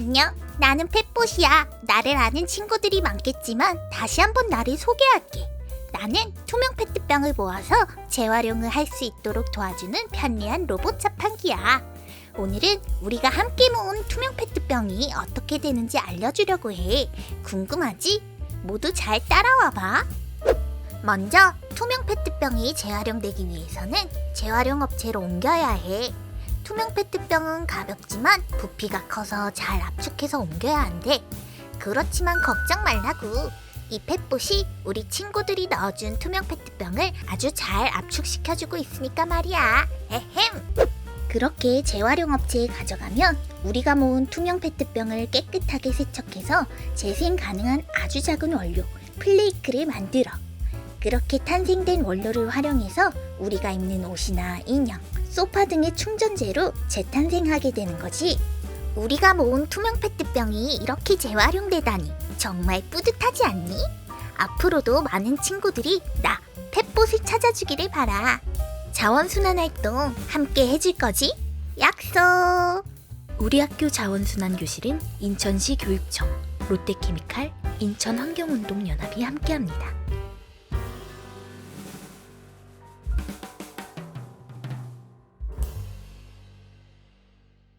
안녕. 나는 펫봇이야. 나를 아는 친구들이 많겠지만 다시 한번 나를 소개할게. 나는 투명 페트병을 모아서 재활용을 할 수 있도록 도와주는 편리한 로봇 자판기야. 오늘은 우리가 함께 모은 투명 페트병이 어떻게 되는지 알려주려고 해. 궁금하지? 모두 잘 따라와 봐. 먼저 투명 페트병이 재활용되기 위해서는 재활용 업체로 옮겨야 해. 투명 페트병은 가볍지만 부피가 커서 잘 압축해서 옮겨야 한대. 그렇지만 걱정 말라고. 이 펫봇이 우리 친구들이 넣어준 투명 페트병을 아주 잘 압축시켜주고 있으니까 말이야. 에헴. 그렇게 재활용 업체에 가져가면 우리가 모은 투명 페트병을 깨끗하게 세척해서 재생 가능한 아주 작은 원료 플레이크를 만들어. 그렇게 탄생된 원료를 활용해서 우리가 입는 옷이나 인형, 소파 등의 충전재로 재탄생하게 되는 거지. 우리가 모은 투명 페트병이 이렇게 재활용되다니 정말 뿌듯하지 않니? 앞으로도 많은 친구들이 나 펫봇을 찾아주기를 바라. 자원순환 활동 함께 해줄 거지? 약속! 우리 학교 자원순환 교실은 인천시 교육청, 롯데케미칼, 인천환경운동연합이 함께합니다.